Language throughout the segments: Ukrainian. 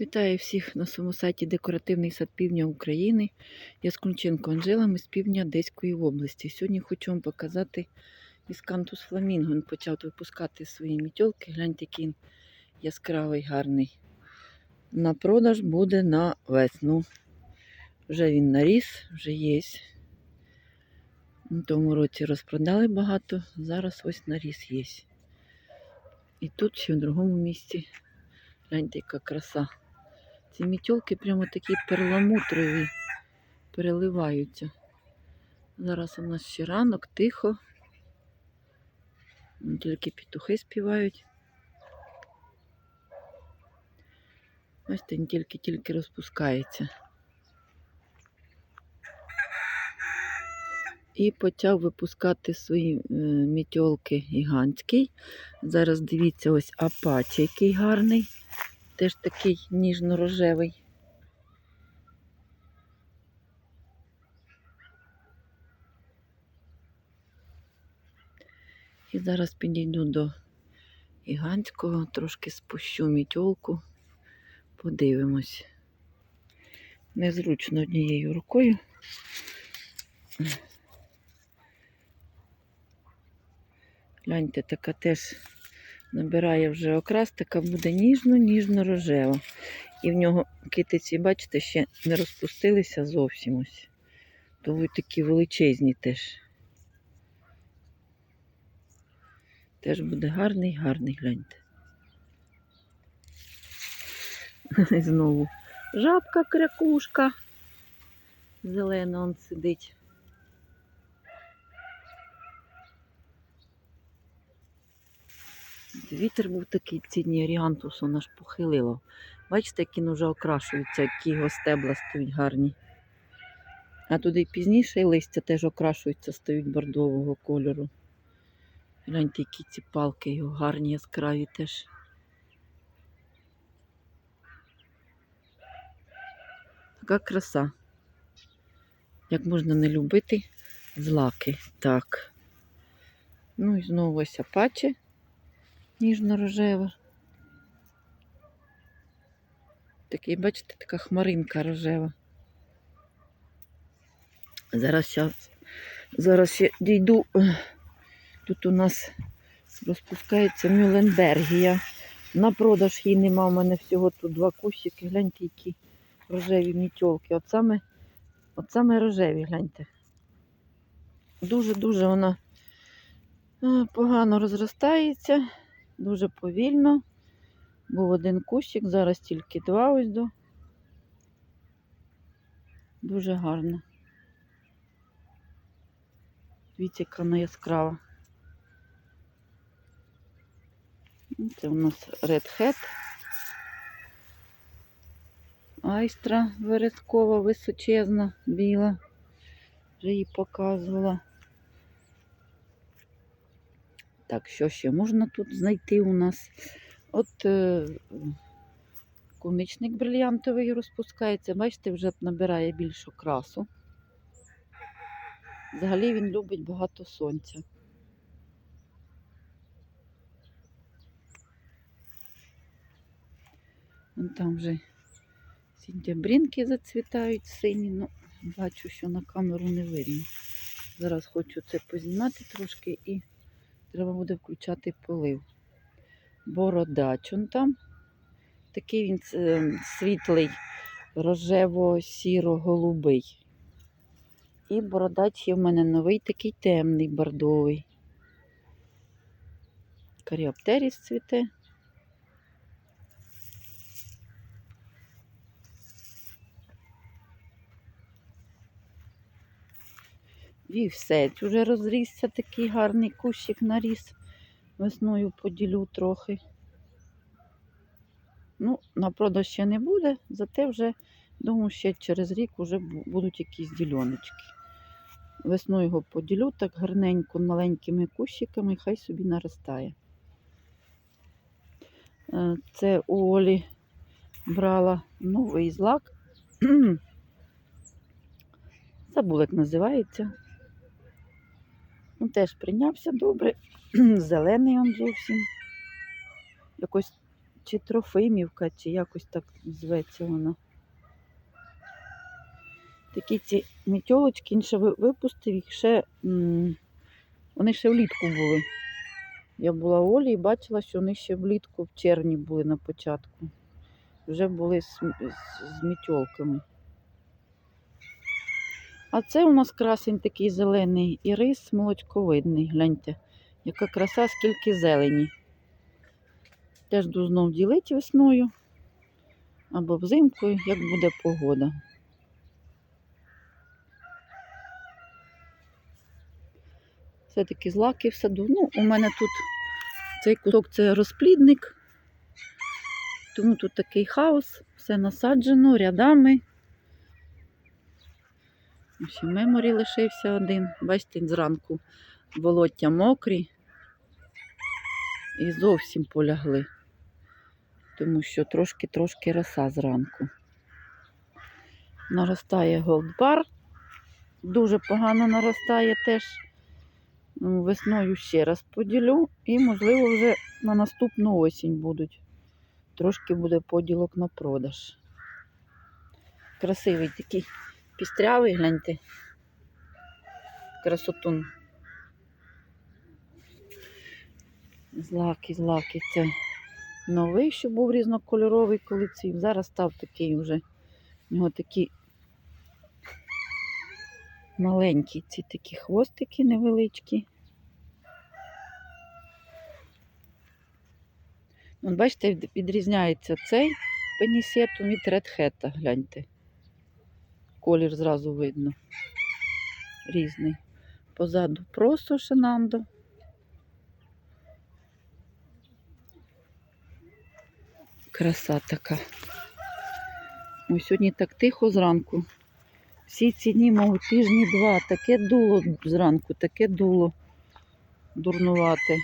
Вітаю всіх на своєму сайті Декоративний сад півдня України. Я Скунченко Анжела, ми з півдня Одеської області. Сьогодні хочу вам показати міскантус фламінго. Він почав випускати свої мітьолки. Гляньте, який він яскравий, гарний. На продаж буде на весну. Вже він наріс, вже є. У тому році розпродали багато, зараз ось наріс є. І тут ще в другому місці. Гляньте, яка краса. Ці мітьолки прямо такі перламутрові, переливаються. Зараз у нас ще ранок, тихо. Тільки петухи співають. Ось він тільки-тільки розпускається. І почав випускати свої е, мітьолки гігантський. Зараз дивіться, ось апачі, який гарний. Теж такий ніжно-рожевий. І зараз підійду до гігантського, трошки спущу мітьолку, подивимось. Незручно однією рукою. Гляньте, така теж набирає вже окрас, така буде ніжно-ніжно-рожева. І в нього китиці, бачите, ще не розпустилися зовсім ось. То ви такі величезні теж. Теж буде гарний, гарний, гляньте. І знову жабка крякушка. Зелена он сидить. Вітер був такий ціні оріантус, вона ж похилило. Бачите, як він вже окрашується, які його стебла стають гарні. А туди пізніше і листя теж окрашуються, стають бордового кольору. Гляньте, які ці палки його гарні, яскраві теж. Така краса. Як можна не любити злаки. Так. Ну і знову ось апаче ніжно-рожева. Такий, бачите, така хмаринка рожева. Зараз я, зараз я дійду. Тут у нас розпускається Мюленбергія. На продаж її нема. У мене всього тут два кущики. Гляньте, які рожеві мітьолки. От саме, от саме рожеві, гляньте. Дуже-дуже вона погано розростається. Дуже повільно. Був один кущик, зараз тільки два ось до. Дуже гарно. Дивіться, яка вона яскрава. Це у нас Red Hat. Айстра верескова, височезна, біла. Вже її показувала. Так, що ще можна тут знайти у нас? От е, куничник брильянтовий розпускається. Бачите, вже набирає більшу красу. Взагалі він любить багато сонця. Вон там вже сінтябрінки зацвітають сині, ну, бачу, що на камеру не видно. Зараз хочу це познімати трошки і треба буде включати полив. Бородач он там. Такий він е, світлий, рожево-сіро-голубий. І бородач є в мене новий, такий темний, бордовий. Каріоптеріс цвіте. Вівсець уже розрісся, такий гарний кущик наріс. Весною поділю трохи. Ну, на продаж ще не буде, зате вже, думаю, ще через рік вже будуть якісь дільоночки. Весною його поділю так гарненько маленькими кущиками, хай собі наростає. Е, Це у Олі брала новий злак. Забула, як називається. Ну, теж прийнявся добре. Зелений он зовсім. Якось чи Трофимівка, чи якось так зветься вона. Такі ці мітьолочки, він ще випустив їх ще. Вони ще влітку були. Я була у Олі і бачила, що вони ще влітку в червні були на початку. Вже були з, з, з мітьолками. А це у нас красень такий зелений і рис молочковидний. Гляньте, яка краса, скільки зелені. Теж буду знов ділити весною або взимкою, як буде погода. Все-таки злаки в саду. Ну, у мене тут цей кусок це розплідник, тому тут такий хаос, все насаджено рядами. Ще меморі лишився один. Бачите, зранку болоття мокрі і зовсім полягли, тому що трошки-трошки роса зранку. Наростає голдбар, дуже погано наростає теж. Ну, Весною ще раз поділю і, можливо, вже на наступну осінь будуть. Трошки буде поділок на продаж. Красивий такий пістрявий, гляньте. Красотун. Злаки, злаки. Це новий, що був різнокольоровий, коли цвів. Зараз став такий вже. У нього такі маленькі ці такі хвостики невеличкі. Бачите, відрізняється цей пенісетум від редхета, гляньте. Колір зразу видно. Різний. Позаду просто шинандо. Краса така. Ой, сьогодні так тихо зранку. Всі ці дні, мов тижні два. Таке дуло зранку, таке дуло дурнувате.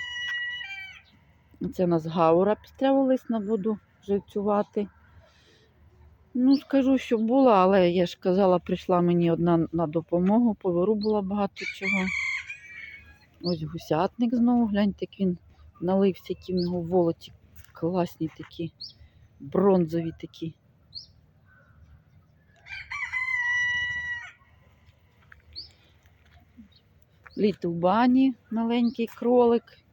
Це у нас гаура підстрявилась буду живцювати. Ну, скажу, що була, але я ж казала, прийшла мені одна на допомогу, поверу було багато чого. Ось гусятник знову, гляньте, як він налився, які в нього волоті класні такі, бронзові такі. Літл бані, маленький кролик.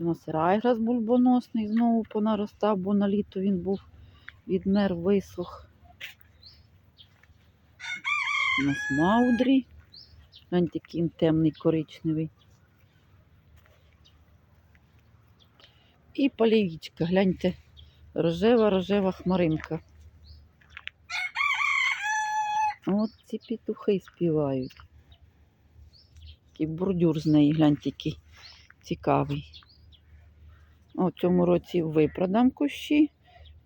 У нас райграс бульбоносний знову понаростав, бо на літо він був відмер, висох. У нас маудрі. Гляньте, який темний коричневий. І полівічка, гляньте, рожева-рожева хмаринка. От ці петухи співають. Такий бордюр з неї, гляньте, який цікавий. В цьому році випродам кущі,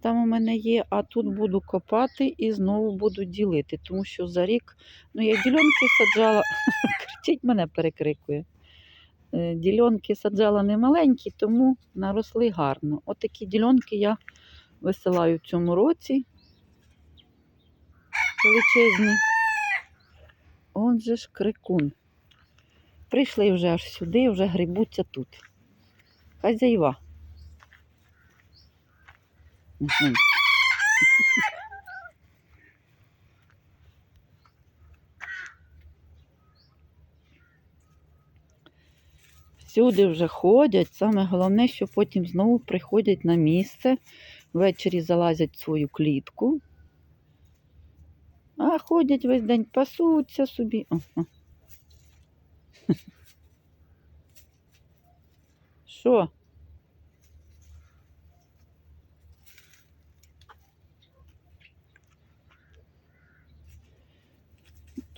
там у мене є, а тут буду копати і знову буду ділити, тому що за рік, ну я ділянки саджала, кричить мене перекрикує. Е, Ділянки саджала не маленькі, тому наросли гарно. Отакі ділянки я висилаю в цьому році. Величезні. Он же ж крикун. Прийшли вже аж сюди, вже грибуться тут. Хазяйва. Всюди вже ходять. Саме головне, що потім знову приходять на місце, ввечері залазять в свою клітку. А ходять весь день, пасуться собі. О. Що?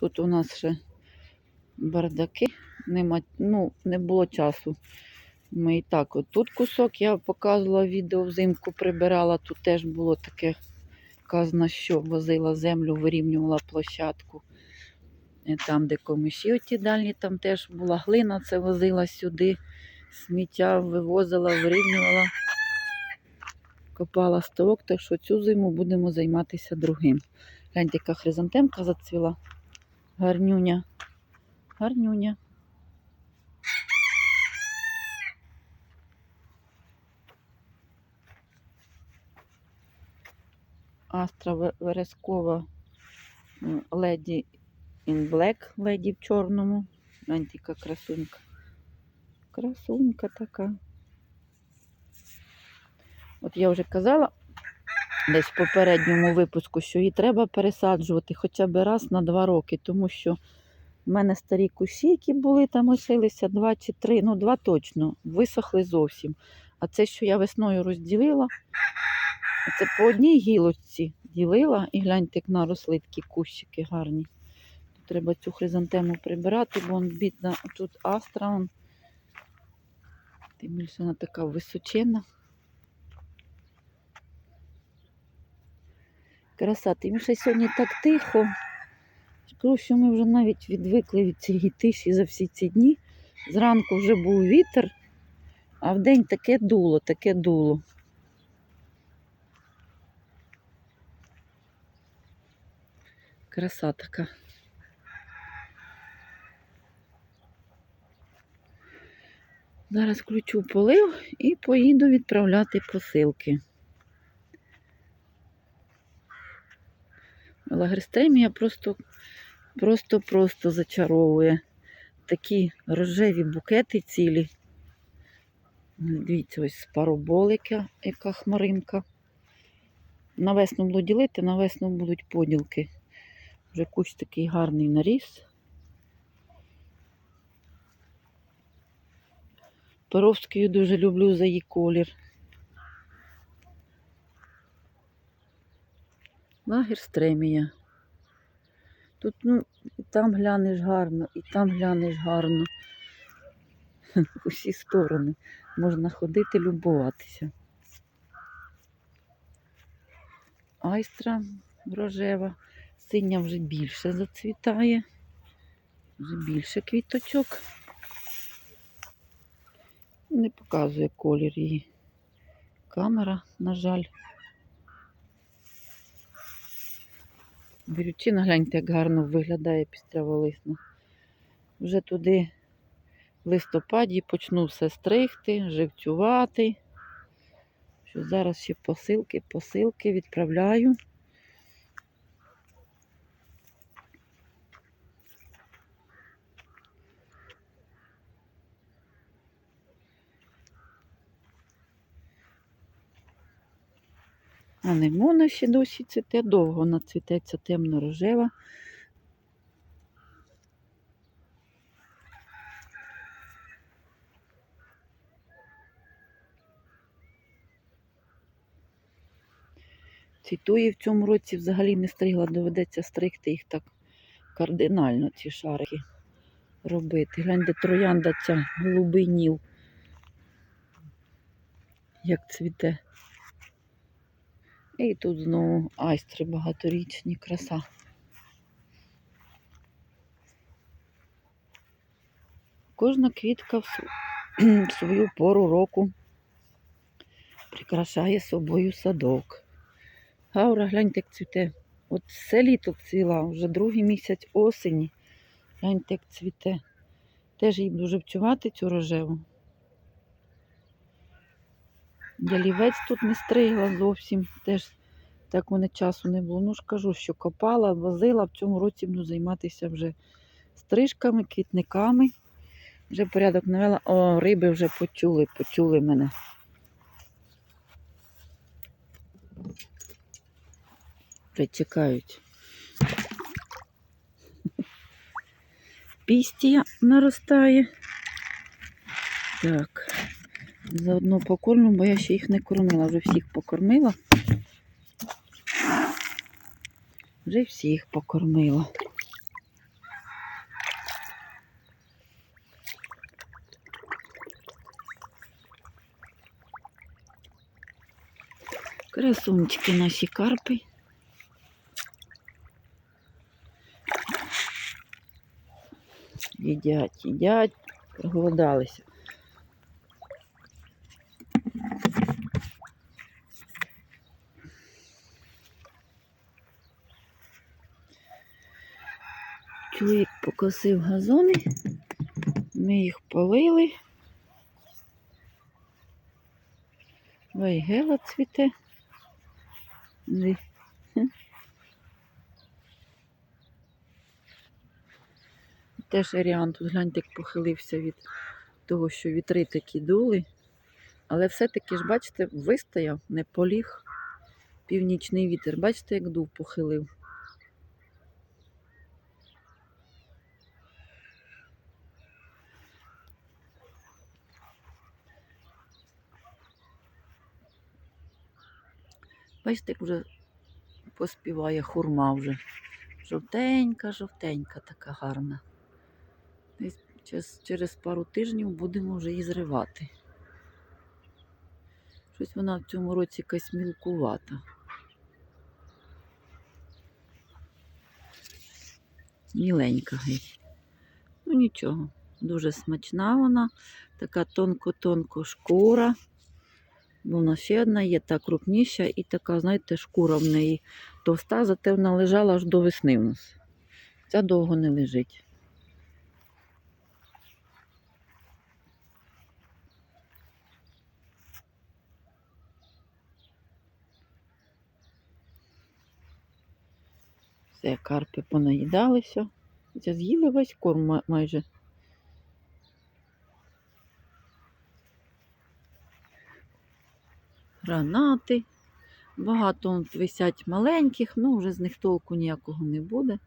Тут у нас ще бардаки. Нема, ну, не було часу. Ми і так, от тут кусок я показувала відео взимку прибирала, тут теж було таке казано, що возила землю, вирівнювала площадку. І Там, де комиші оті дальні, там теж була глина, це возила сюди, сміття вивозила, вирівнювала, копала ставок, так що цю зиму будемо займатися другим. Гляньте, яка хризантемка зацвіла. Гарнюня. Гарнюня. Астра верескова леді in black, леді в чорному. Антика красунька. Красунька така. От я вже казала десь в попередньому випуску, що її треба пересаджувати хоча б раз на два роки, тому що в мене старі кущі, які були там лишилися, два чи три, ну два точно, висохли зовсім. А це, що я весною розділила, це по одній гілочці ділила і гляньте, як наросли такі кущики гарні. Тут треба цю хризантему прибирати, бо он бідна, тут астра, тим більше вона така височена. Краса, тим більше сьогодні так тихо. Скажу, що ми вже навіть відвикли від цієї тиші за всі ці дні. Зранку вже був вітер, а вдень таке дуло, таке дуло. Краса така. Зараз включу полив і поїду відправляти посилки. Лагерстремія просто, просто, просто зачаровує. Такі рожеві букети цілі. Дивіться, ось параболика, яка хмаринка. На весну буду ділити, на весну будуть поділки. Вже кущ такий гарний наріс. Перовською дуже люблю за її колір. Лагер стремія. Тут, ну, і там глянеш гарно, і там глянеш гарно. Усі сторони. Можна ходити, любуватися. Айстра рожева, синя вже більше зацвітає, вже більше квіточок. Не показує колір її. Камера, на жаль. Бірючина, гляньте, як гарно виглядає пістряволисна. Вже туди в листопаді почну все стригти, живцювати. Що зараз ще посилки, посилки відправляю. А лимона ще досі цвіте, довго вона цвітеться темно-рожева. Цвітує в цьому році взагалі не стригла, доведеться стригти їх так кардинально, ці шарики робити. Гляньте, троянда ця, голубий ніл. Як цвіте. І тут знову айстри багаторічні, краса. Кожна квітка в свою пору року прикрашає собою садок. Гаура, гляньте, як цвіте. От все літо цвіла, вже другий місяць осені. Гляньте, як цвіте. Теж їй дуже вчувати цю рожеву. Ялівець тут не стригла зовсім. Теж так мене часу не було. Ну ж кажу, що копала, возила. В цьому році буду займатися вже стрижками, квітниками. Вже порядок навела. О, риби вже почули, почули мене. Вже чекають. Пістія наростає. Так. Заодно покормлю, бо я ще їх не кормила, вже всіх покормила. Вже всіх покормила. Красунчики наші карпи. Їдять, їдять, проголодалися. Покосив газони, ми їх полили. Вайгела цвіте. Теж Еріан тут гляньте, як похилився від того, що вітри такі дули. Але все-таки ж, бачите, вистояв, не поліг. Північний вітер. Бачите, як дув похилив. Бачите, як вже поспіває хурма вже. Жовтенька, жовтенька, така гарна. Через, через пару тижнів будемо вже її зривати. Щось вона в цьому році якась мілкувата. Міленька геть. Ну нічого, дуже смачна вона, така тонко-тонко шкура. Бо вона ще одна є, та крупніша і така, знаєте, шкура в неї товста, зате вона лежала аж до весни в нас. Ця довго не лежить. Все, карпи понаїдалися. Це з'їли весь корм ма- майже. Гранати. Багато висять маленьких, ну вже з них толку ніякого не буде.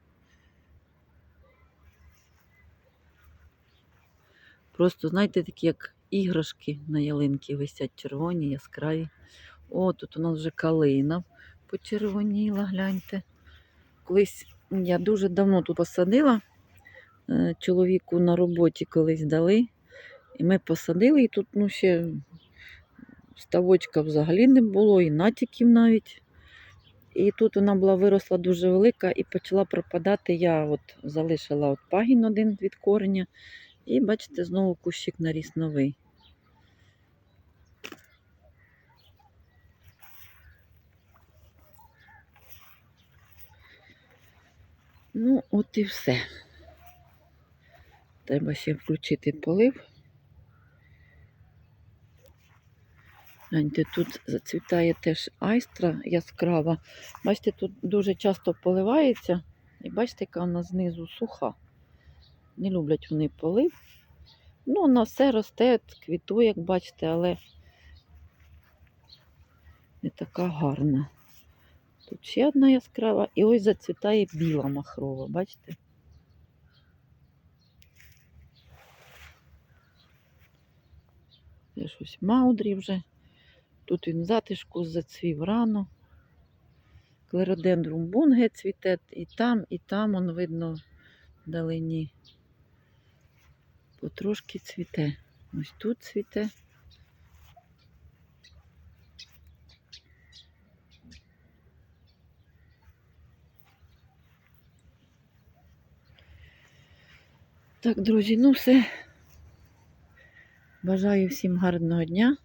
Просто, знаєте, такі як іграшки на ялинки висять червоні, яскраві. О, тут у нас вже калина почервоніла, гляньте. Колись я дуже давно тут посадила. е, Чоловіку на роботі колись дали. І ми посадили, і тут ну, ще ставочка взагалі не було, і натяків навіть. І тут вона була виросла дуже велика і почала пропадати. Я от залишила от пагін один від кореня. І бачите, знову кущик наріс новий. Ну, от і все. Треба ще включити полив. Гляньте, тут зацвітає теж айстра яскрава. Бачите, тут дуже часто поливається. І бачите, яка вона знизу суха. Не люблять вони полив. Ну, вона все росте, квітує, як бачите, але не така гарна. Тут ще одна яскрава. І ось зацвітає біла махрова, бачите? Це щось маудрі вже. Тут він в затишку зацвів рано. Клеродендрум бунге цвіте і там, і там, он видно вдалині. Потрошки цвіте. Ось тут цвіте. Так, друзі, ну все. Бажаю всім гарного дня.